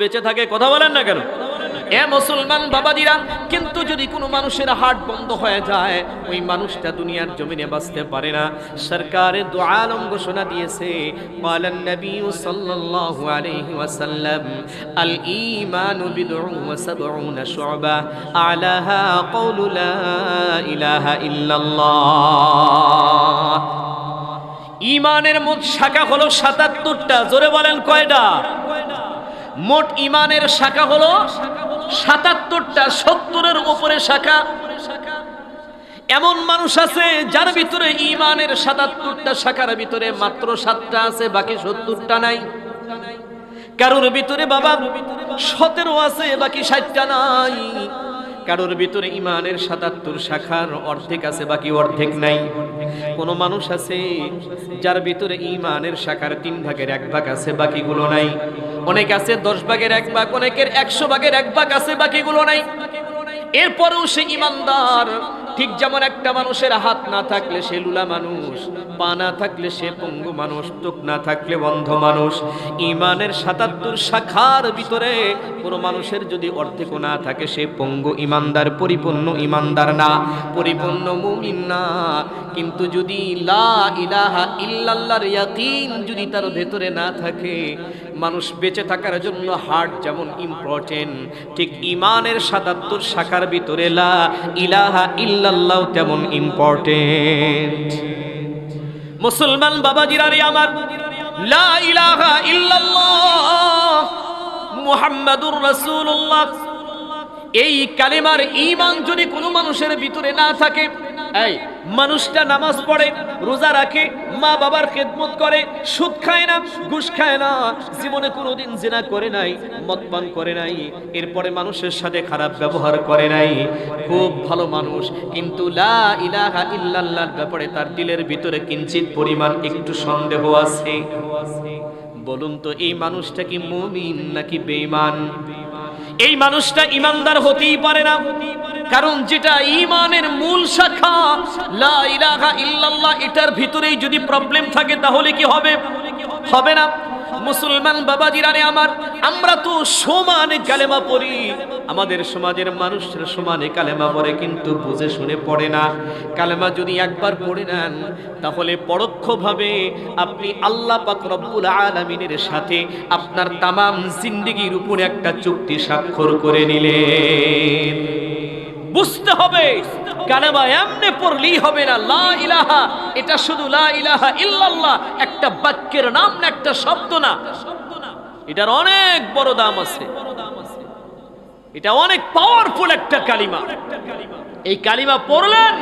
বেঁচে থাকে কথা বলেন না কেন এ মুসলমান বাবাজিরা কিন্তু যদি কোনো মানুষের হার্ট বন্ধ হয়ে যায় ওই মানুষটা দুনিয়ার জমিনে বাঁচতে পারে না সরকারে দু আলম ঘোষণা দিয়েছে قال النبي صلى الله عليه وسلم الإيمان بضع وسبعون شعبة أعلاها قول لا إله إلا الله ইমানের মোট শাখা হলো সাতাত্তরটা জোরে বলেন কয়টা মোট ইমানের শাখা হলো সাতাত্তরটা, সত্তরের উপরে শাখা। এমন মানুষ আছে যার ভিতরে ইমানের সাতাত্তরটা শাখার ভিতরে মাত্র সাতটা আছে, বাকি সত্তরটা নাই। কারোর ভিতরে বাবা সতেরো আছে, বাকি ষাটটা নাই। কারোর ভিতরে ইমানের সাতাত্তর শাখার অর্ধেক আছে, বাকি অর্ধেক নাই। কোন মানুষ আছে যার ভিতরে ইমানের শাখার তিন ভাগের এক ভাগ আছে, বাকিগুলো নাই। অনেক আছে, দশ ভাগের এক ভাগ, অনেকের একশো ভাগের এক ভাগ আছে, বাকিগুলো নাই। এরপরেও সে ইমানদার, ঠিক যেমন একটা মানুষের হাত না থাকলে সে লুলা মানুষ, পা না থাকলে সে পঙ্গু মানুষ চোখ না থাকলে বন্ধ মানুষ। ইমানের সাতাত্তর শাখার ভিতরে কোনো মানুষের যদি অর্ধেক না থাকে, সে পঙ্গু ইমানদার, পরিপূর্ণ ইমানদার না, পরিপূর্ণ মুমিন না। কিন্তু যদি লা ইলাহা ইল্লাল্লাহর ইয়াকিন যদি তার ভেতরে না থাকে, মানুষ বেঁচে থাকার জন্য হার্ট যেমন ইম্পর্টেন্ট ঠিক ইমানের সাতাত্তর শাখার ভিতরে লা ইলাহা ইল্লাল্লাহ তেমন ইম্পর্টেন্ট মুসলমান বাবাজিরা রে আমার, লা ইলাহা ইল্লাল্লাহ মুহাম্মাদুর রাসূলুল্লাহ এই কালেমার ইমান যদি কোনো মানুষের ভিতরে না থাকে, এই মানুষটা নামাজ পড়ে, রোজা রাখে, মা বাবার খেদমত করে, সুদ খায় না, ঘুষ খায় না, জীবনে কোনোদিন জেনা করে নাই, মদ পান করে নাই, এরপরে মানুষের সাথে খারাপ ব্যবহার করে নাই। খুব ভালো মানুষ, কিন্তু লা ইলাহা ইল্লাল্লাহর ব্যাপারে তার দিলের ভিতরে কিঞ্চিত পরিমাণ একটু সন্দেহ আছে। বলুন তো, এই মানুষটা কি মুমিন নাকি বেঈমান? এই মানুষটা ইমানদার হতেই পারে না। কারণ যেটা ইমানের মূল শাখা, লা ইলাহা ইল্লাল্লাহ, এটার ভিতরেই যদি প্রবলেম থাকে, তাহলে কি হবে? হবে না। মুসলমান বাবাজিরা রে আমার, আমরা তো সমানে কালেমা পড়ি। আমাদের সমাজের মানুষের সমানে কালেমা পড়ে কিন্তু বুঝে শুনে পড়ে না। কালেমা যদি একবার পড়ে নেন, তাহলে পরোক্ষভাবে আপনি আল্লাহ পাক রব্বুল আলামিনের সাথে আপনার তামাম জিন্দেগির উপরে একটা চুক্তি স্বাক্ষর করে নিলেন। বুঝতে হবে। এমনি পড়লেই হবে না, লা ইলাহা, এটা শুধু লা ইলাহা ইল্লাল্লাহ, একটা বাক্যের নাম না, একটা শব্দ না। এটার অনেক বড় দাম আছে। এটা অনেক পাওয়ারফুল একটা কালিমা। এই কালিমা পড়লেন,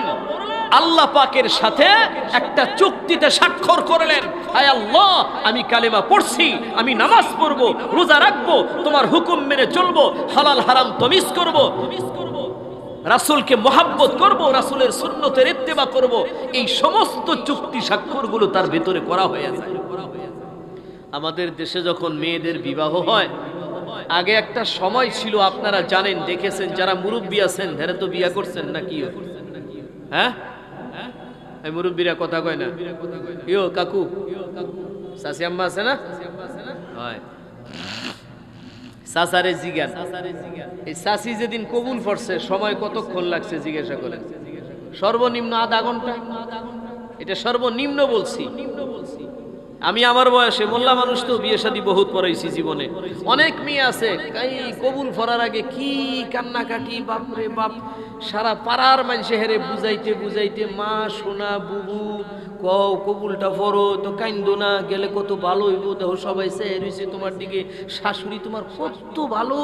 আল্লাহ পাকের সাথে একটা চুক্তিতে স্বাক্ষর করলেন। আয় আল্লাহ, আমি কালিমা পড়ছি, আমি নামাজ পড়ব, রোজা রাখব, তোমার হুকুম মেনে চলবো, হালাল হারাম তমিজ করব। রাসূলকে মোহাব্বত করব, রাসূলের সুন্নতের ইত্তেবা করব, এই সমস্ত চুক্তি স্বাক্ষরগুলো তার ভেতরে করা হয়ে যায়। আমাদের দেশে যখন মেয়েদের বিবাহ হয়, আগে একটা সময় ছিল, আপনারা জানেন, দেখেছেন, যারা মুরব্বী আছেন ধারে তো বিয়া করছেন না কি? হ্যাঁ? এই মুরব্বীরা কথা কয় না? ইয়ো, কাকু। সাসি আম্মা আছে না? হয়। সাসারে জিগান এই সাসি যেদিন কবুল করছে, সময় কতক্ষণ লাগছে জিজ্ঞাসা করেন? সর্বনিম্ন আধা ঘণ্টা? এটা সর্বনিম্ন বলছি। আমি আমার বয়সে মোল্লা মানুষ তো বিয়ে শাদী বহুত পড়াইছি জীবনে। অনেক মেয়ে আছে কাই কবুল ফরার আগে কি কান্নাকাটি বাপরে বাপ। সারা পাড়ার মানুষে হেরে বুঝাইতে বুঝাইতে, মা, সোনা, বুবু, কও, কবুলটা ফরো, তো কাইন্দো না, গেলে কত ভালো হইব দেখো সবাই সে তোমার দিকে। শাশুড়ি তোমার কত ভালো,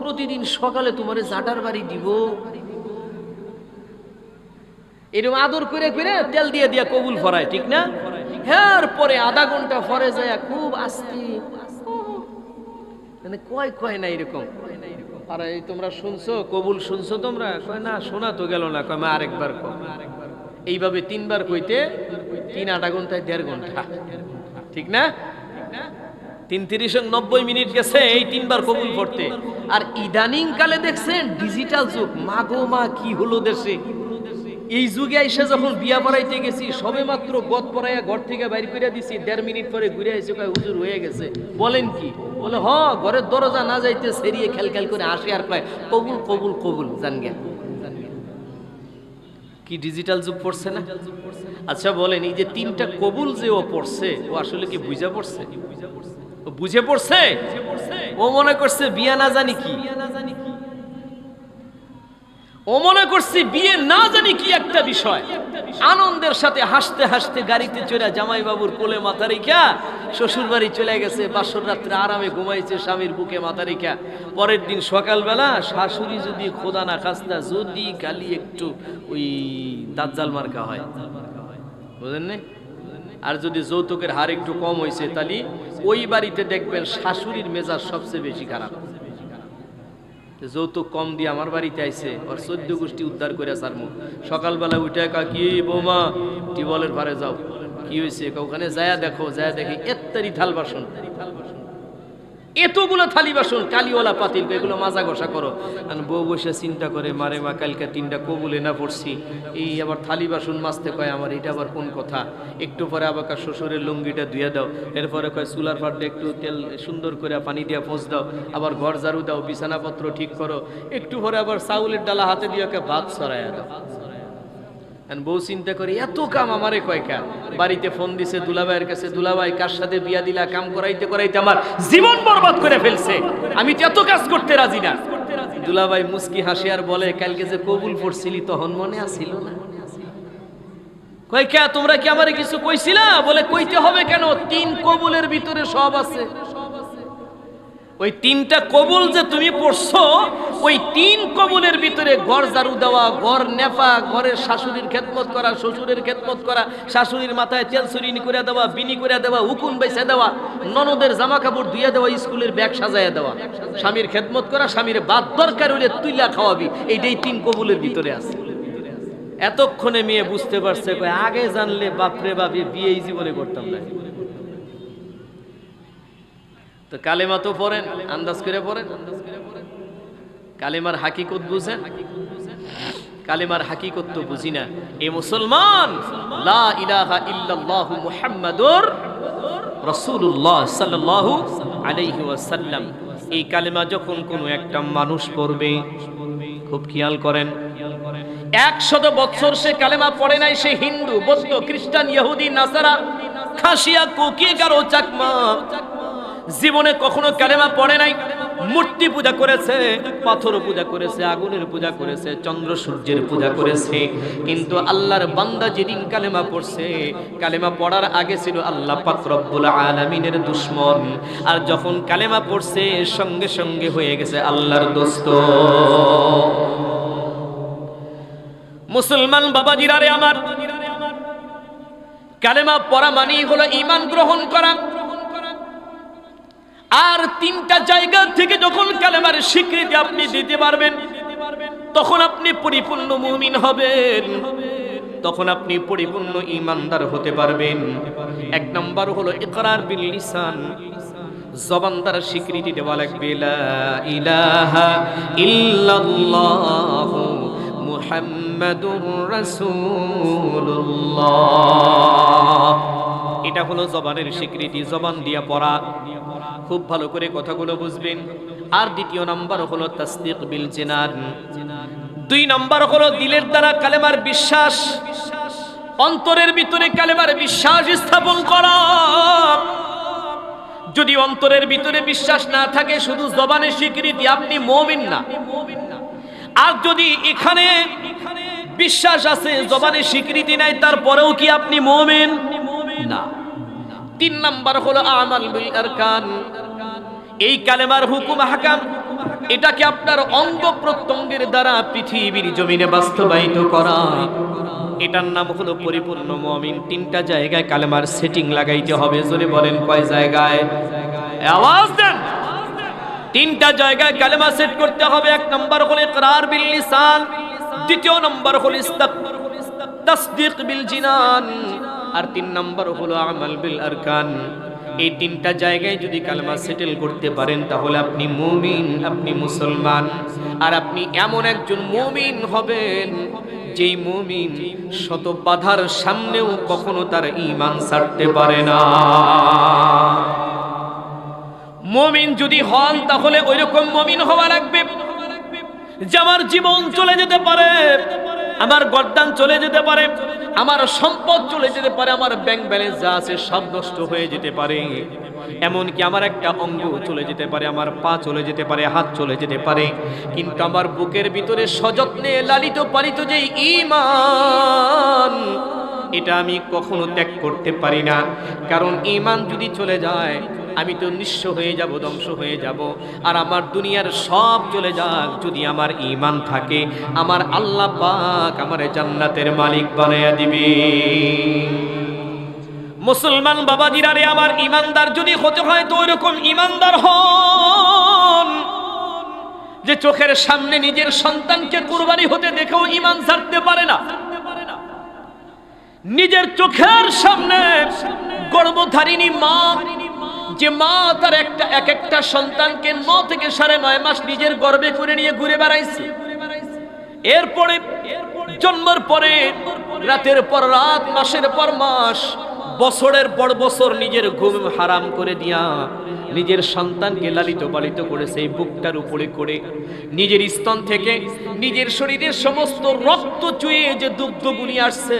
প্রতিদিন সকালে তোমারে জাটার বাড়ি দিব। এরকম আদর করে করে তেল দিয়ে, দিয়া কবুল ফরায়, ঠিক না? হ্যাঁ পরে আধা ঘণ্টা ফরে যায়, খুব আস্তে। মানে কয় কয় না এরকম? আর, এই তোমরা শুনছো? কবুল শুনছো তোমরা? কয়, না, শোনা তো গেল না। কয় আরেকবার কয় এইভাবে তিনবার কইতে তিন আধা ঘন্টায় দেড় ঘণ্টা। ঠিক না? তিন তিরিশ নব্বই মিনিট গেছে, এই তিনবার কবুল করতে। আর ইদানিং কালে দেখছেন, ডিজিটাল যুগ। মাগো মা, কি হলো দেশে? এই যুগে আইসা যখন বিয়া পড়াইতে গেছি, সবে মাত্র গদ পড়াইয়া ঘর থেকে বাইর করে দিছি, দেড় মিনিট পরে ঘুরে এসে কয়, হুজুর, হয়ে গেছে। বলেন কি? বলে, হ, ঘরের দরজা না যাইতে সেরিয়ে খেল খেল করে আসে আর কয়, কবুল কবুল কবুল, জান গে কি ডিজিটাল যুগ পড়ছে না? আচ্ছা বলেন, এই যে তিনটা কবুল যে ও পড়ছে, ও আসলে কি বুঝা পড়ছে? বুঝে পড়ছে? ও মনে করছে, বিয়া না জানি কি? ও মনে করছি বিয়ে না জানি কি একটা বিষয়। আনন্দের সাথে হাসতে হাসতে গাড়িতে চলে জামাই বাবুর কোলে মাথা রেখা শ্বশুর বাড়ি চলে গেছে, বাসর রাত্রে আরামে ঘুমাইছে স্বামীর বুকে মাথা রেখা। পরের দিন সকালবেলা শাশুড়ি যদি খোদা না খাস্তা, যদি কালি একটু ওই দাজ্জাল মার্কা হয়। বুঝলেন না? আর যদি যৌতুকের হার একটু কম হয়েছে তাহলে ওই বাড়িতে দেখবেন শাশুড়ির মেজাজ সবচেয়ে বেশি খারাপ। যৌতুক কম দিয়ে আমার বাড়িতে আইসে ওর চোদ্দ গোষ্ঠী উদ্ধার করে সারমু সকালবেলা উঠে কা কি বৌমা, টিউবওয়েলের পারে যাও। কি হয়েছে ওখানে যায়া দেখো, যায়া দেখি এত্তারি থাল বাসন। এতগুলো থালি বাসন, কালিওয়ালা পাতিল, এগুলো মাজা ঘষা করো। আর বউ বসে চিন্তা করে মারে মা, কালকে তিনটা কবুলে না পড়ছি। এই আবার থালি বাসন মাজতে কয় আমার, এটা আবার কোন কথা? একটু পরে আবার শ্বশুরের লুঙ্গিটা ধুয়ে দাও। এরপরে কয়, চুলার ফাটে একটু তেল সুন্দর করে পানি দিয়ে পোষ দাও। আবার ঘর ঝাড়ু দাও, বিছানাপত্র ঠিক করো। একটু পরে আবার চাউলের ডালা হাতে দিয়ে ভাত সরাইয়া দাও। বউ চিন্তা করে, এত কাম আমারে কয়কা বাড়িতে ফোন দিছে দুলাভাইয়ের কাছে, দুলাভাই, কার সাথে বিয়া দিলা? কাম করাইতে করাইতে আমার জীবন বরবাদ করে ফেলছে। আমি তো এত কাজ করতে রাজি না। দুলাভাই মুস্কি হাসি আর বলে, কালকে যে কবুল পড়ছিলি তখন মনে আসিল না? কয়কা তোমরা কি আমারে কিছু কইছিলা? বলে, কইতে হবে কেন? তিন কবুলের ভিতরে সব আছে। ওই তিনটা কবুল যে তুমি পড়ছো, ওই তিন কবুলের ভিতরে ঘর ঝাড়ু দেওয়া, ঘর নেফা, ঘরের শাশুড়ির খেদমত করা, শ্বশুরের খেদমত করা, শাশুড়ির মাথায় তেল চুরিনি করে দেওয়া, বিনি করে দেওয়া, উকুন বেছে দেওয়া, ননদের জামা কাপড় ধুয়ে দেওয়া, স্কুলের ব্যাগ সাজাইয়া দেওয়া। স্বামীর খেদমত করা, স্বামীর বাদ দরকার হইলে তুইলা খাওয়াবি। এইটাই তিন কবুলের ভিতরে আছে। এতক্ষণে মেয়ে বুঝতে পারছে আগে জানলে বাপরে বাপে বিয়ে জীবনে করতাম না। তো কালেমা তো পড়েন, আন্দাজ করে পড়েন। কালেমার হাকিকত বুঝেন। কালেমার হাকিকত তো বুঝি না। এ মুসলমান, লা ইলাহা ইল্লাল্লাহু মুহাম্মাদুর রাসূলুল্লাহ সাল্লাল্লাহু আলাইহি ওয়াসাল্লাম। এই কালেমা যখন কোনো একটা মানুষ পড়বে, খুব খেয়াল করেন। একশত বছর সে কালেমা পড়ে নাই, সে হিন্দু, বৌদ্ধ, খ্রিস্টান, ইহুদি, নাসারা, খাসিয়া, কুকি, গারো, চাকমা। জীবনে কখনো কালেমা পড়ে নাই, মূর্তি পূজা করেছে, পাথর পূজা করেছে, আগুনের পূজা করেছে, চন্দ্র সূর্যের পূজা করেছে। কিন্তু আল্লাহর বান্দা যেদিন কালেমা পড়ছে, কালেমা পড়ার আগে ছিল আল্লাহ পাক রব্বুল আলামিনের দুশ্মন। আর যখন কালেমা পড়ছে, সঙ্গে সঙ্গে হয়ে গেছে আল্লাহর দোস্ত। মুসলমান বাবাজিরা রে আমার, কালেমা পড়া মানেই হলো ইমান গ্রহণ করা। আর তিনটা জায়গা থেকে যখন কালেমার স্বীকৃতি আপনি দিতে পারবেন, তখন আপনি পরিপূর্ণ মুমিন হবেন। তখন আপনি পরিপূর্ণ ইমানদার হতে পারবেন। এক নম্বর হলো ইকরার বিল লিসান। জবান দ্বারা স্বীকৃতি দেওয়া লাগবে, লা ইলাহা ইল্লাল্লাহ মুহাম্মাদুর রাসূলুল্লাহ। এটা হলো জবানের স্বীকৃতি, জবান দিয়ে পড়া। খুব ভালো করে কথাগুলো বুঝবেন। আর দ্বিতীয় নাম্বার হলো তাসদিক বিল জিনান। দুই নাম্বার হলো দিলের দ্বারা কালেমার বিশ্বাস। অন্তরের ভিতরে কালেমার বিশ্বাস স্থাপন করা। যদি অন্তরের ভিতরে বিশ্বাস না থাকে, শুধু জবানের স্বীকৃতি আপনি মমিন না। আর যদি এখানে বিশ্বাস আছে, জবানের স্বীকৃতি নাই, তারপরেও কি আপনি মমিন? না। তিন নাম্বার হলো আমাল বিল আরকান। এই কালেমার হুকুম হাকাম, এটাকে আপনার অঙ্গ প্রত্যঙ্গের দ্বারা পৃথিবীর জমিনে বাস্তবায়িত করা। এটার নাম হলো পরিপূর্ণ মমিন। তিনটা জায়গায় কালেমার সেটিং লাগাইতে হবে, জোরে বলেন কয় জায়গায়? আওয়াজ দেন। তিনটা জায়গায় কালেমা সেট করতে হবে, এক নম্বর হলো ইকরার বিল লিসান, দ্বিতীয় নম্বর হলো ইস্তাক তাসদিক বিল জিনান। আর তিন নম্বর হলো আমাল বিল আরকান। এই তিনটা জায়গায় যদি কালমা সেটেল করতে পারেন, তাহলে আপনি মুমিন, আপনি মুসলমান। আর আপনি এমন একজন মুমিন হবেন, যেই মুমিন শত বাধার সামনেও কখনো তার ঈমান ছাড়তে পারে না। মমিন যদি হন, তাহলে ওই রকম মমিন হওয়া লাগবে, যে আমার জীবন চলে যেতে পারে। আমার গর্দান চলে যেতে পারে, আমার সম্পদ চলে যেতে পারে, আমার ব্যাংক ব্যালেন্স যা আছে সব নষ্ট হয়ে যেতে পারে। এমনকি আমার একটা অঙ্গ চলে যেতে পারে, আমার পা চলে যেতে পারে, হাত চলে যেতে পারে। কিন্তু আমার বুকের ভিতরে সযত্নে লালিত পালিত যে ঈমান এটা আমি কখনো ত্যাগ করতে পারি না। কারণ ঈমান যদি চলে যায়, আমি তো নিঃস্ব হয়ে যাব, ধ্বংস হয়ে যাব। আর আমার দুনিয়ার সব চলে যাক যদি আমার ঈমান থাকে। আমার আল্লাহ পাক আমার জান্নাতের মালিক বানায়া দিবে। মুসলমান বাবাজিরা রে, আমার ইমানদার যদি হতে হয় তো ওইরকম ইমানদার হন। যে চোখের সামনে নিজের সন্তানকে কুরবানি হতে দেখেও ইমান ছাড়তে পারে না। নিজের চোখের সামনে গর্ভধারিণী মা, যে মা তার একটা, এক একটা সন্তানকে ন থেকে সাড়ে নয় মাস নিজের গর্বে করে নিয়ে ঘুরে বেড়াইছে। এরপরে, জন্মের পরে, রাতের পর রাত, মাসের পর মাস বছরের পর বছর নিজের ঘুম হারাম করে দিয়া নিজের সন্তানকে লালিত পালিত করেছে এই বুকটার উপরে করে নিজের স্তন থেকে নিজের শরীরের সমস্ত রক্ত চুয়ে যে দুগ্ধগুলি আসছে,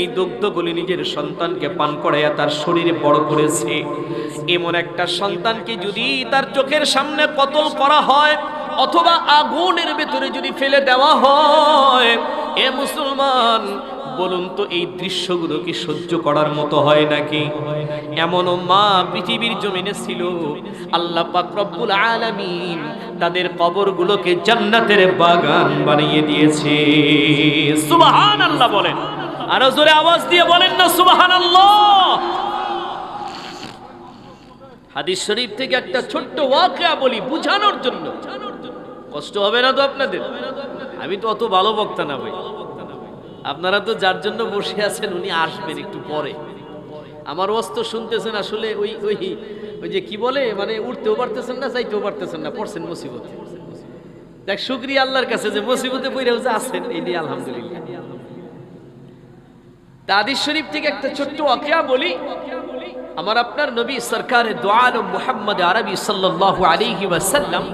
এই দুগ্ধগুলি নিজের সন্তানকে পান করাইয়া তার শরীরে বড় করেছে। এমন একটা সন্তানকে যদি তার চোখের সামনে কতল করা হয় অথবা আগুনের ভেতরে যদি ফেলে দেওয়া হয়, এ মুসলমান বলুন তো, এই দৃশ্যগুলো কি সহ্য করার মতো হয় নাকি? এমনও মা পৃথিবীর জমিনে ছিল। আল্লাহ পাক রব্বুল আলামিন তাদের কবরগুলোকে জান্নাতের বাগান বানিয়ে দিয়েছে। সুবহানাল্লাহ বলেন। আরও জোরে আওয়াজ দিয়ে বলেন না, সুবহানাল্লাহ। হাদিস শরীফ থেকে একটা ছোট্ট ওয়াকিয়া বলি বুঝানোর জন্য। কষ্ট হবে না তো আপনাদের? আমি তো অত ভালো বক্তা না ভাই। আপনারা তো যার জন্য বসে আছেন, উনি আসবেন একটু পরে। আমার অস্ত শুনতেছেন আসলে ওই ওই ওই যে কি বলে মানে উঠতেও পারতেছেন না চাইতেও পারতেছেন না, পড়ছেন মুসিবতে। দেখ, শুক্রিয়া আল্লাহর কাছে যে মুসিবতে পড়ে যে আছেন, এই নিয়ে আলহামদুলিল্লাহ। তাদিস শরীফ থেকে একটা ছোট্ট অকিয়া বলি। আমার আপনার নবী সরকারে দোয়াল মুহাম্মদ আরবি সাল্লাল্লাহু আলাইহি ওয়াসাল্লাম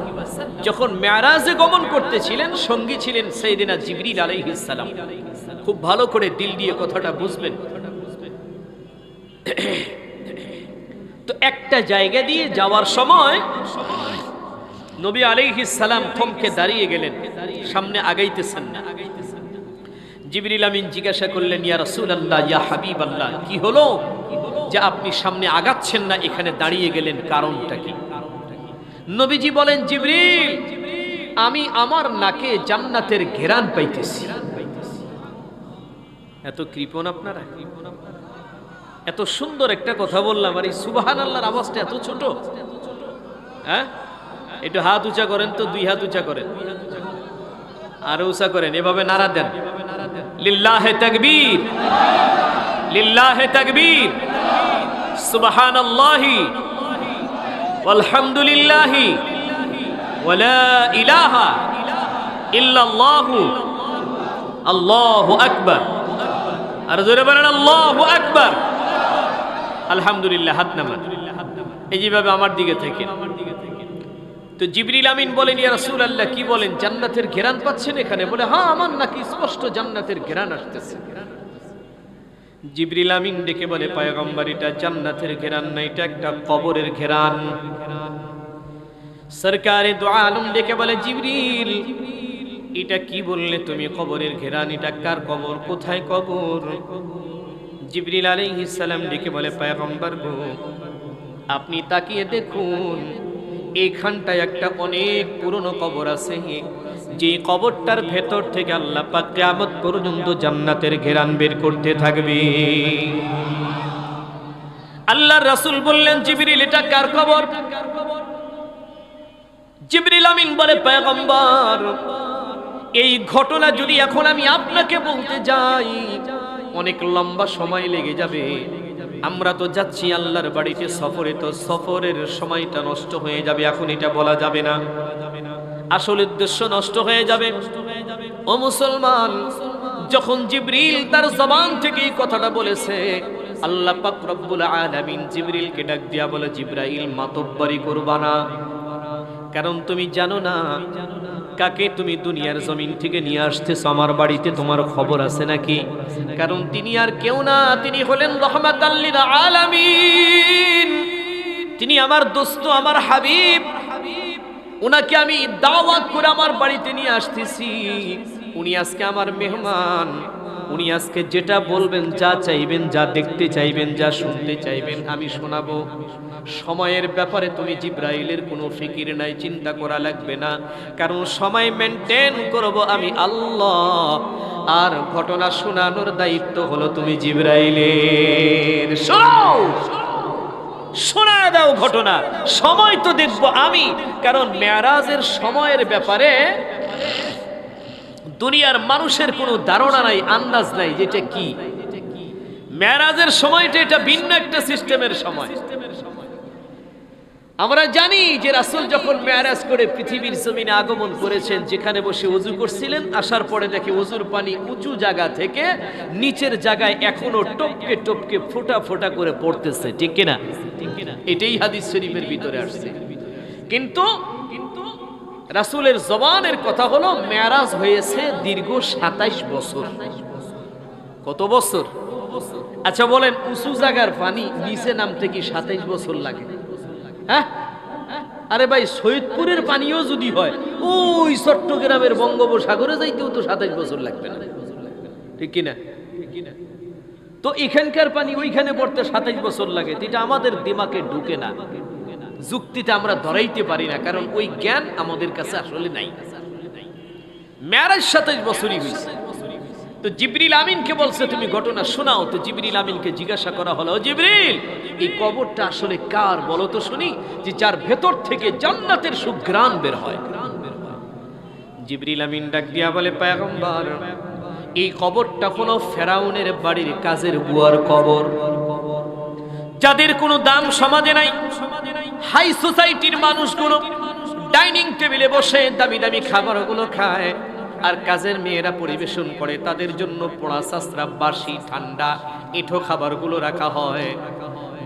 যখন মেরাজে গমন করতেছিলেন, সঙ্গী ছিলেন সেইদিনা জিবরিল আলাইহিস সালাম। খুব ভালো করে দিল দিয়ে কথাটা বুঝবেন। তো একটা জায়গা দিয়ে যাওয়ার সময় নবী আলাইহিস সালাম থমকে দাঁড়িয়ে গেলেন, সামনে আগাইতেছেন না। জিবরিল আমিন জিজ্ঞাসা করলেন, ইয়া রাসূলুল্লাহ, ইয়া হাবিবাল্লাহ, কি হলো যে আপনি সামনে আগাচ্ছেন না, এখানে দাঁড়িয়ে গেলেন, কারণটা কি? নবীজি বলেন, জিবরিল, আমি আমার নাকে জান্নাতের ঘেরান পাইতেছি। এত কৃপণ আপনারা? এত সুন্দর একটা কথা বললাম, আর এই সুবাহান আল্লাহর আওয়াজটা এত ছোট। হ্যাঁ? একটু হাত উঁচা করেন তো, দুই হাত উঁচা করেন। আরও উঁচা করেন, এভাবে নাড়া দেন। লিল্লাহে তাকবীর। লিল্লাহে তাকবীর। সুবহানাল্লাহি। ওয়ালহামদুলিল্লাহি। ওয়ালা ইলাহা ইল্লাল্লাহু। আল্লাহু আকবার। আর জোরে বলেন, আল্লাহু আকবার। আলহামদুলিল্লাহ, হাত নামান। এই যেভাবে আমার দিকে থেকে তো জিবরিল আমিন বলেন, ইয়া রাসূল আল্লাহ কি বলেন? জান্নাতের ঘেরান পাচ্ছেন এখানে? বলে হ্যাঁ আমার নাকি স্পষ্ট জান্নাতের ঘেরান আসতেছে। জিবরিল আমিন ডেকে বলে, পয়গম্বর, এটা জান্নাতের ঘেরান না, এটা একটা কবরের ঘেরান। সরকারে দো আলম ডেকে বলে, জিবরিল এটা কি বললে তুমি কবরের ঘেরান এটা কার কবর? কোথায় কবর? জিবরিল আলাইহিস সালাম ডেকে বলে, পয়গম্বর গো, আপনি তাকিয়ে দেখুন, এইখানটায় একটা অনেক পুরনো কবর আছে। যে কবরটার ভেতর থেকে আল্লাহ পাক পর্যন্ত জান্নাতের ঘেরান বের করতে থাকবে। আল্লাহর রাসূল বললেন, জিবরিল, এটা কার কবর? জিবরিল আমিন বলে, পয়গম্বর এই ঘটনা যদি এখন আমি আপনাকে বলতে যাই, অনেক লম্বা সময় লেগে যাবে। আমরা তো যাচ্ছি আল্লাহর বাড়িতে সফরে, তো সফরের সময়টা নষ্ট হয়ে যাবে, এখন এটা বলা যাবে না। আসল উদ্দেশ্য নষ্ট হয়ে যাবে। ও মুসলমান, যখন জিবরিল তার জবান থেকে কথাটা বলেছে, আল্লাহ পাক রব্বুল আলামিন জিবরিলকে ডাক দিয়া বলে, জিব্রাইল, মাতব্বরি করবা না। কারণ তুমি জানো না কাকে তুমি দুনিয়ার জমিন থেকে নিয়ে আসতেছো? আমার বাড়িতে তোমার খবর আছে নাকি? কারণ তিনি আর কেউ না, তিনি হলেন রহমাত আলামিন। তিনি আমার দোস্ত, আমার হাবিব। হাবিব ওনাকে আমি দাওয়াত করে আমার বাড়িতে নিয়ে আসতেছি। উনি আজকে আমার মেহমান। উনি আজকে যেটা বলবেন, যা চাইবেন, যা দেখতে চাইবেন, যা শুনতে চাইবেন, আমি শোনাবো। সময়ের ব্যাপারে তুমি জিব্রাইলের কোনো ফিকির নাই, চিন্তা করা লাগবে না। কারণ সময় মেনটেন করব আমি আল্লাহ। আর ঘটনা শোনানোর দায়িত্ব হলো তুমি জিব্রাইলের। শোনাও! শোনা দাও ঘটনা। সময় তো দেখব আমি। কারণ মেয়ারাজের সময়ের ব্যাপারে দুনিয়ার মানুষের কোনো ধারণা নাই, আন্দাজ নাই যেটা কি। মেয়ারাজের সময়টা এটা ভিন্ন একটা সিস্টেমের সময়। আমরা জানি যে রাসুল যখন মেয়ারাজ করে পৃথিবীর জমিনে আগমন করেছেন, যেখানে বসে উজু করছিলেন, আসার পরে দেখে উজুর পানি উঁচু জায়গা থেকে নিচের জায়গায় এখনও টপকে টপকে ফোটা ফোটা করে পড়তেছে, ঠিক কিনা? এটাই হাদিস শরীফের ভিতরে আসছে। কিন্তু রাসূলের জবানের কথা হলো, মেয়ারাজ হয়েছে দীর্ঘ সাতাইশ বছর। কত বছর? আচ্ছা বলেন, উঁচু জায়গার পানি নিচে নামতে কি সাতাইশ বছর লাগে? হ্যাঁ? আরে ভাই, সৈয়দপুরের পানিও যদি হয়, ওই চট্টগ্রামের বঙ্গোপসাগরে যাইতেও তো সাতাইশ বছর লাগবে না। ঠিক কিনা? তো এখানকার পানি ওইখানে পড়তে সাতাইশ বছর লাগে এটা আমাদের দিমাকে ঢুকে না। যুক্তিতে আমরা ধরাইতে পারি না, কারণ ওই জ্ঞান আমাদের কাছে আসলে নাই। ম্যারেজ সাতাইশ বছরই হয়েছে তো জিবরিল আমিনকে বলছে, তুমি ঘটনা শোনাও। তো জিবরিল আমিনকে জিজ্ঞাসা করা হলো জিবরিল, এই কবরটা আসলে কার? বলো তো শুনি, যে যার ভেতর থেকে জান্নাতের সুঘ্রাণ বের হয়। জিবরিল আমিন ডাক দিয়া বলে এই কবরটা হলো ফেরাউনের বাড়ির কাজের বুয়ার কবর। যাদের কোনো দাম সমাজে নাই হাই সোসাইটির মানুষগুলো ডাইনিং টেবিলে বসে দামি দামি খাবারগুলো খায়। আর কাজের মেয়েরা পরিবেশন করে, তাদের জন্য পোড়া শাস্ত্রা বাসি, ঠান্ডা, এঁঠো খাবারগুলো রাখা হয়।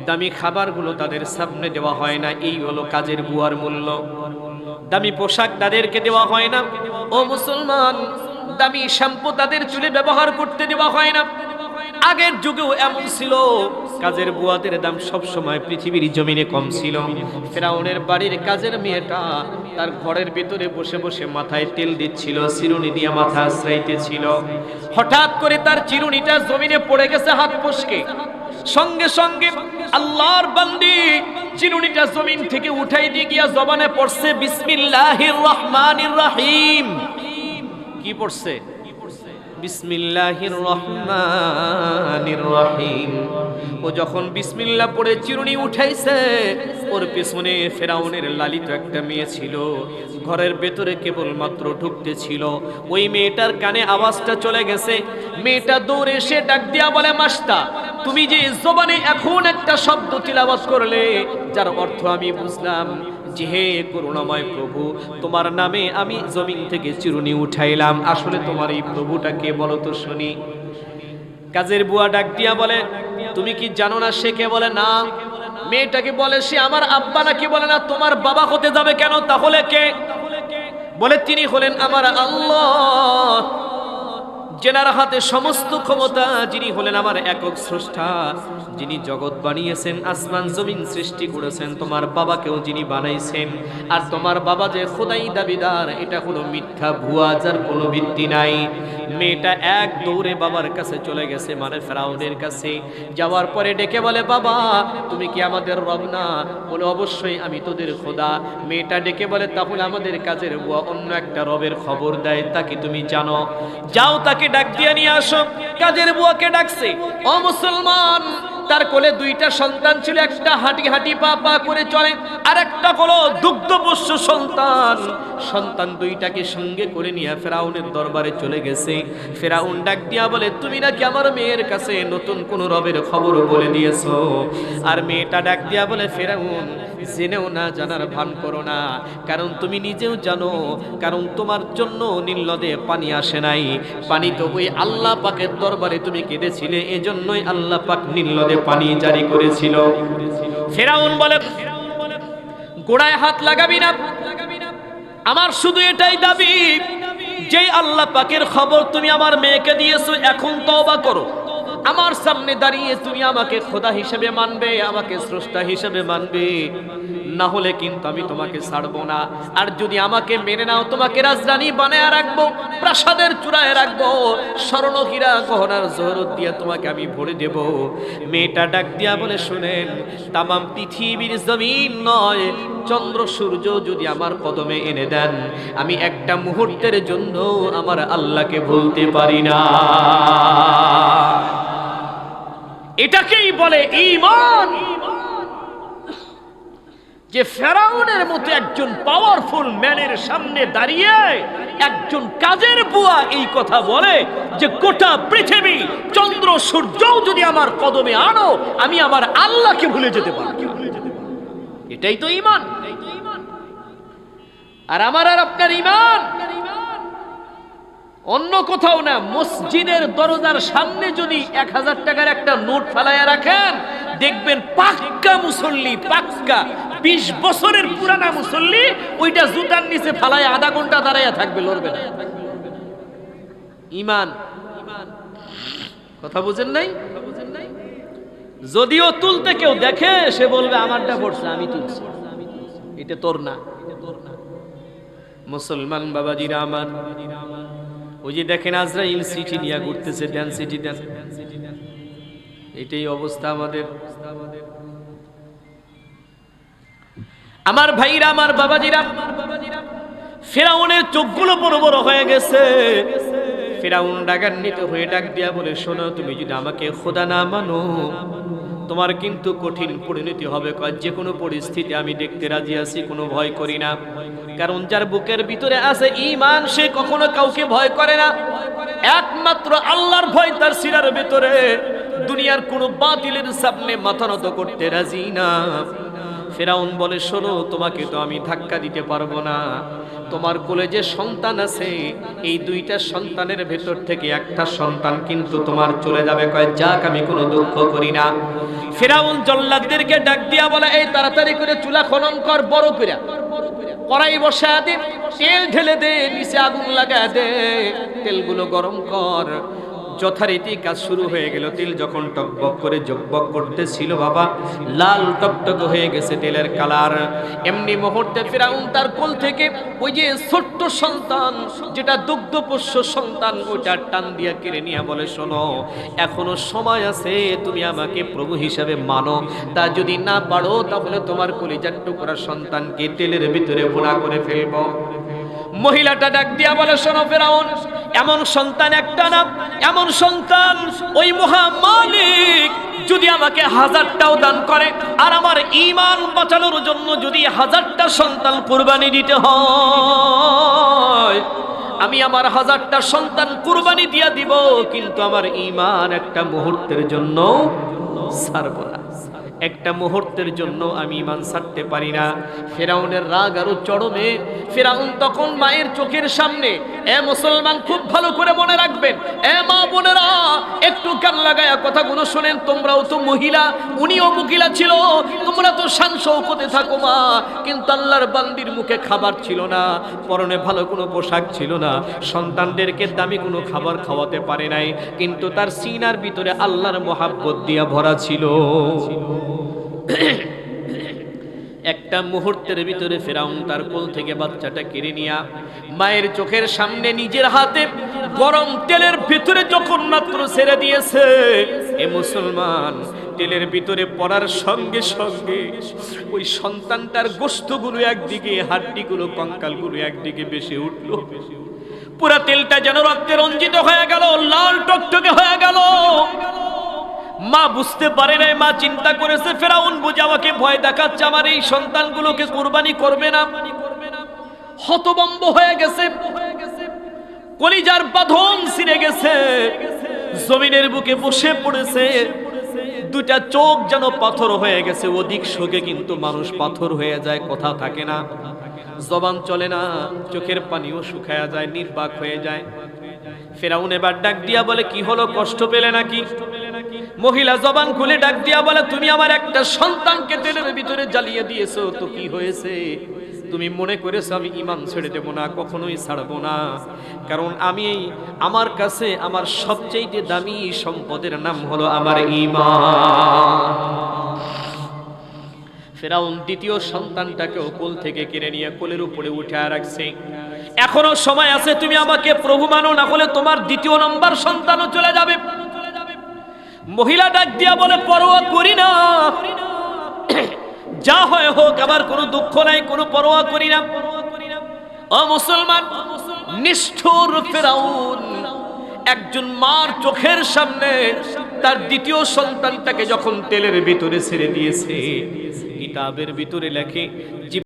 দামি খাবারগুলো তাদের সামনে দেওয়া হয় না, এই হলো কাজের বুয়ার মূল্য। দামি পোশাক তাদেরকে দেওয়া হয় না। ও মুসলমান, দামি শ্যাম্পু তাদের চুলে ব্যবহার করতে দেওয়া হয় না। আগের যুগেও এমন ছিল। কাজের বুয়াদের দাম সব সময় পৃথিবীর জমিনে কম ছিল। ফেরাউনের বাড়ির কাজের মেয়েটা তার ঘরের ভিতরে বসে বসে মাথায় তেল দিচ্ছিল, চিরুনি দিয়ে মাথা আশ্রাইতেছিল। হঠাৎ করে তার চিরুনিটা জমিনে পড়ে গেছে হাত ফসকে। সঙ্গে সঙ্গে আল্লাহর বান্দি চিরুনিটা জমিন থেকে উঠাই দিয়ে গিয়া জবানে পড়ছে, বিসমিল্লাহির রহমানির রহিম। কি পড়ছে? বিসমিল্লাহির রহমানির রহিম। ও যখন বিসমিল্লাহ পড়ে চিরুনি উঠাইছে, ওর পেছনে ফেরাউনের লালিত একটা মেয়ে ছিল। ঘরের ভেতরে কেবলমাত্র ঢুকতে ছিল। ওই মেয়েটার কানে আওয়াজটা চলে গেছে। মেয়েটা দৌড়ে এসে ডাক দিয়া বলে, মাস্তা, তুমি যে জবানে এখন একটা শব্দ তিলাবাত করলে, যার অর্থ আমি বুঝলাম যে হে করুণাময় প্রভু, তোমার নামে আমি জমিন থেকে চিরুনি উঠাইলাম। আসলে তোমার এই প্রভুটা কে বলো তো শুনি। কাজের বুয়া ডাক দিয়া বলে, তুমি কি জানো না সে কে বলে? না। মেয়েটাকে বলে সে আমার আব্বা নাকি বলে না? তোমার বাবা হতে যাবে কেন? তাহলে কে? বলে তিনি হলেন আমার আল্লাহ। জেনার হাতে সমস্ত ক্ষমতা, যিনি হলেন আমার একক স্রষ্টা, যিনি জগৎ বানিয়েছেন, আসমান জমিন সৃষ্টি করেছেন, তোমার বাবাকেও যিনি বানাইছেন। আর তোমার বাবা যে খোদাই দাবিদার, এটা কোনো মিথ্যা ভুয়া, যার কোনো ভিত্তি নাই। মেয়েটা এক দৌড়ে বাবার কাছে চলে গেছে মানে ফেরাউনের কাছে। যাওয়ার পরে ডেকে বলে, বাবা, তুমি কি আমাদের রব না? বলে, অবশ্যই আমি তোদের খোদা। মেয়েটা ডেকে বলে, তাহলে আমাদের কাজের বুয়া অন্য একটা রবের খবর দেয় তাকে তুমি জানো? যাও তাকে ডাক দিয়ে নিয়ে আসো। কাজের বুয়াকে ডাকছে। অমুসলমান মুসলমান তার কোলে দুইটা সন্তান ছিল, একটা হাঁটি হাঁটি পা পা করে চলে আর একটা হলো দুগ্ধপোষ্য সন্তান। সন্তান দুইটাকে সঙ্গে করে নিয়ে ফেরাউনের দরবারে চলে গেছে। ফেরাউন ডাক দিয়া বলে, তুমি নাকি আমার মেয়ের কাছে নতুন কোন রবের খবর বলে দিয়েছ? আর মেয়েটা ডাক দিয়া বলে, ফেরাউন, জেনেও না, জানার ভান করো না। কারণ তুমি নিজেও জানো, কারণ তোমার জন্য নীলনদে পানি আসে নাই। পানি তো ওই আল্লাহ পাকের দরবারে তুমি কেঁদেছিলে, এজন্যই আল্লাহ পাক নীলনদে পানি জারি করেছিল। ফেরাউন বলে, গোড়ায় হাত লাগাবি না। আমার শুধু এটাই দাবি যে আল্লাহ পাকের খবর তুমি আমার মেয়েকে দিয়েছ, এখন তওবা করো। আমার সামনে দাঁড়িয়ে তুমি আমাকে খোদা হিসেবে মানবে, আমাকে স্রষ্টা হিসেবে মানবে। না হলে কিন্তু আমি তোমাকে ছাড়বো না। আর যদি আমাকে মেনে নাও, তোমাকে রাজধানী বানায় রাখব, প্রাসাদের চূড়ায় রাখব স্বর্ণহীরা গহনার জহরত দিয়ে তোমাকে আমি ভরে দেব। মেয়েটা ডাক দিয়া বলে, শুনেন, তামাম পৃথিবীর জমিন নয় চন্দ্র, সূর্য যদি আমার কদমে এনে দেন, আমি একটা মুহূর্তের জন্য আমার আল্লাহকে ভুলতে পারি না। এটাকেই বলে ঈমান। যে ফেরাউনের মতো একজন পাওয়ারফুল ম্যানের সামনে দাঁড়িয়ে একজন কাজের বুয়া এই কথা বলে যে গোটা পৃথিবী চন্দ্র, সূর্য যদি আমার কদমে আনো, আমি আমার আল্লাহকে ভুলে যেতে পারি এটাই তো ইমান আর আমার আর আপনার ইমান অন্য কোথাও না, মসজিদের দরজার সামনে যদি এক হাজার টাকার একটা নোট ফেলাইয়া রাখেন, দেখবেন পাক্কা মুসল্লি, পাক্কা। বিশ বছরের পুরানা মুসল্লি, ওইটা জুতার নিচে ফালায় আধা ঘণ্টা দাঁড়াইয়া থাকবে, লড়বে না। ইমান কথা বুঝেন নাই? যদিও তুলতে কেউ দেখে, সে বলবে, আমারটা পড়ছে, আমি তুলছি। এটা তোর না। মুসলমান বাবাজিরা আমার। ওই যে দেখেন আজরাইল সিটি নিয়ে ঘুরতেছে দেন সিটি দেন এটাই অবস্থা আমাদের। আমার ভাইরা, আমার বাবাজিরা, ফেরাউনের চোখগুলো বড় বড় হয়ে গেছে। ফেরাউন ডাকান্বিত হয়ে ডাক দিয়া বলে, শোনো, তুমি যদি আমাকে খোদা না মানো, তোমার কিন্তু কঠিন পরিণতি হবে। যে কোনো পরিস্থিতি আমি দেখতে রাজি আছি, কোনো ভয় করি না। কারণ যার বুকের ভিতরে আছে ইমান সে কখনো কাউকে ভয় করে না। একমাত্র আল্লাহর ভয় তার সিরার ভিতরে। দুনিয়ার কোনো বাতিলের সামনে মাথা নত করতে রাজি না। ফেরাউন বলে, শোনো, তোমাকে তো আমি ধাক্কা দিতে পারব না। তোমার কোলে যে সন্তান আছে, এই দুইটা সন্তানের ভেতর থেকে একটা সন্তান কিন্তু তোমার চলে যাবে। কয়, যাক, আমি কোনো দুঃখ করি না। ফেরাউন জল্লাদদেরকে ডাক দিয়া বলে, এই তাড়াতাড়ি করে চুলা খনন কর, বড় করে কড়াই বসা দে, তেল ঢেলে দে, নিচে আগুন লাগা দে, তেলগুলো গরম কর। যথারীতি কাজ শুরু হয়ে গেল। তেল যখন টকবক করে জকবক করতেছিল বাবা, লাল টকটক হয়ে গেছে তেলের কালার। এমনি মুহূর্তে ফেরাউন তার কোল থেকে ওই যে ছোট্ট সন্তান, যেটা দুগ্ধপোষ্য সন্তান, ওইটা টান দিয়া কেড়ে নিয়ে বলে, শোনো, এখনও সময় আছে, তুমি আমাকে প্রভু হিসাবে মানো। তা যদি না পারো, তাহলে তোমার কলিজার টুকরা সন্তানকে তেলের ভিতরে বোনা করে ফেলব। মহিলাটা ডাক দিয়া বলে, শোনো ফেরাউন, এমন সন্তান একটা না, এমন সন্তান ওই মহামালিক যদি আমাকে হাজারটাও দান করে, আর আমার ইমান বাঁচানোর জন্য যদি হাজারটা সন্তান কুরবানি দিতে হয়, আমি আমার হাজারটা সন্তান কুরবানি দিয়া দিব, কিন্তু আমার ইমান একটা মুহূর্তের জন্য ছাড়ব না। একটা মুহূর্তের জন্য আমি ইমান ছাড়তে পারি না। ফেরাউনের রাগ আরও চরমে। ফেরাউন তখন মায়ের চোখের সামনে, এ মুসলমান, খুব ভালো করে মনে রাখবেন। এ মা বোনেরা, একটু কান লাগায়া কথাগুলো শোনেন। তোমরাও তো মহিলা, উনিও মহিলা ছিল। তোমরা তো শান শৌকতে থাকো মা। কিন্তু আল্লাহর বান্দির মুখে খাবার ছিল না, পরনে ভালো কোনো পোশাক ছিল না। সন্তানদেরকে দামি কোনো খাবার খাওয়াতে পারে নাই। কিন্তু তার সিনার ভিতরে আল্লাহর মহাব্বত দিয়া ভরা ছিল। একটা মুহূর্তের ভিতরে ফেরাউন তার কোল থেকে বাচ্চাটা কেড়ে নিয়া মায়ের চোখের সামনে নিজের হাতে গরম তেলের ভিতরে যখন মাত্র ছেড়ে দিয়েছে, এ মুসলমান, তেলের ভিতরে পড়ার সঙ্গে সঙ্গে ওই সন্তানটার গোস্তগুলো একদিকে, হাড্ডিগুলো, কঙ্কালগুলো একদিকে বেশি উঠল। পুরা তেলটা যেন রক্তে রঞ্জিত হয়ে গেল, লাল টকটকে হয়ে গেল। মা বুঝতে পারে নাই, মা চিন্তা করেছে, ফেরাউন, বুঝে আমাকে ভয় দেখাচ্ছে, আমার এই সন্তানগুলোকে কোরবানি করবে না। হতবম্ব হয়ে গেছে, কলিজার বাঁধন ছিঁড়ে গেছে, জমিনের বুকে বসে পড়েছে দুটা চোখ যেন পাথর হয়ে গেছে ওদিক শোকে কিন্তু মানুষ পাথর হয়ে যায়, কথা থাকে না। জবান চলে না, চোখের পানিও শুকায়া যায়, নির্বাক হয়ে যায়। ফেরাউন এবার ডাক দিয়া বলে, কি হলো, কষ্ট পেলে নাকি? মহিলা জবান খুলে ডাক দিয়া বলে, তুমি আমার একটা সন্তানকে তেলের ভিতরে জ্বালিয়ে দিয়েছ, তো কি হয়েছে? তুমি মনে করেছ আমি ইমান ছেড়ে দেব না, কখনোই ছাড়বো না। কারণ আমি আমার কাছে আমার সবচেয়ে দামি সম্পদের নাম হলো আমার ইমান ফেরাউন দ্বিতীয় সন্তানটাকে কোল থেকে কিনে নিয়ে কোলের উপরে উঠে রাখছে। এখনও সময় আছে, তুমি আমাকে প্রভু মানো, না হলে তোমার দ্বিতীয় নম্বর সন্তানও চলে যাবে। মহিলা ডাক দিয়া বলে, পরোয়া করি না। যা হয় হোক আমার কোনো দুঃখ নাই, কোনো পরোয়া করি না। ও মুসলমান, নিষ্ঠুর ফেরাউন, একজন মার চোখের সামনে তার দ্বিতীয় সন্তানটাকে যখন তেলের ভিতরে ছেড়ে দিয়েছে, কিতাবের ভিতরে লেখে